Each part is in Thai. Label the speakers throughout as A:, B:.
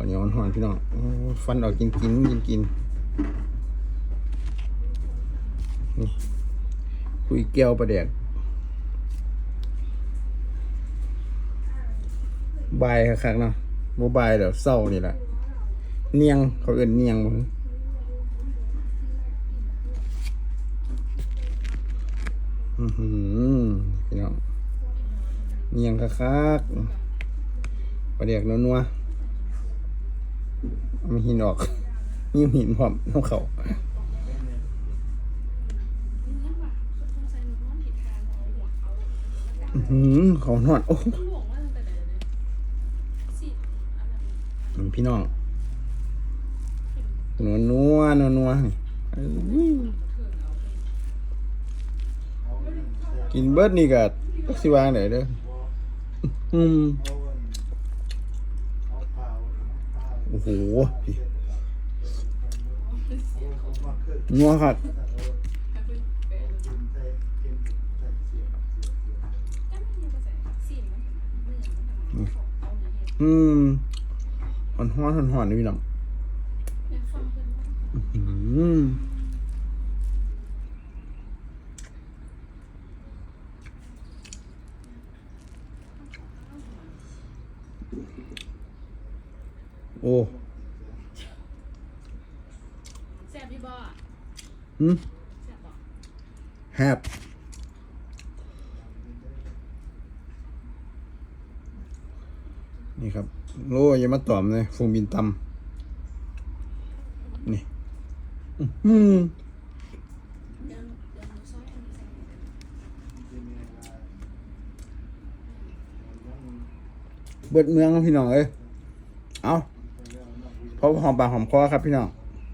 A: ข้าวเหนียวหอนพี่น้องฟันออกกินกินกินกินนี่คุยแก้วประเด็กบายคักๆเนาะโมบายเดี๋ยวเศร้านี่แหละเนียงเขาเอินเนียงมึงอื้อหือพี่น้องเนียงคักๆประเด็กนัวๆ มีหินออก มีหินพร้อมน้ำเขาอือหือเขาหนอนโอ้โหอืมพี่น้องนัวนัวนัวนัวนี่กินเบิร์ดนี่ก็ตักสิวางไหนเด้ออืม โอ้โหนัวครับอืมหอนหอนหอนหอนนี่พี่น้องอืม โอ้
B: แซ่บพี่บอ
A: หืม
B: แซ่บบอก
A: แฮปนี่ครับ โลอยังมาตอมเลยฟูมินตำนี่อื้อหือ
B: เดี๋ยวเดี๋ยวหนูซอยอันนี้ใส่
A: เบิดเมืองครับพี่น้องเอ้ยเอา เพราะหอมปากหอมคอครับพี่น้อง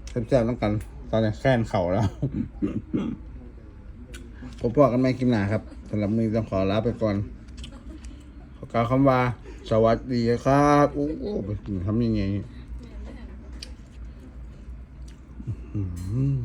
A: แซ่บๆต้องกัน ตอนนี้แค้นเข่าแล้วผมบอกกันไม่กินหนาครับสำหรับมือต้องขอลาไปก่อนขอกล่าวคำว่า สวัสดีครับโอ้โหทำยังไงอื้อหือ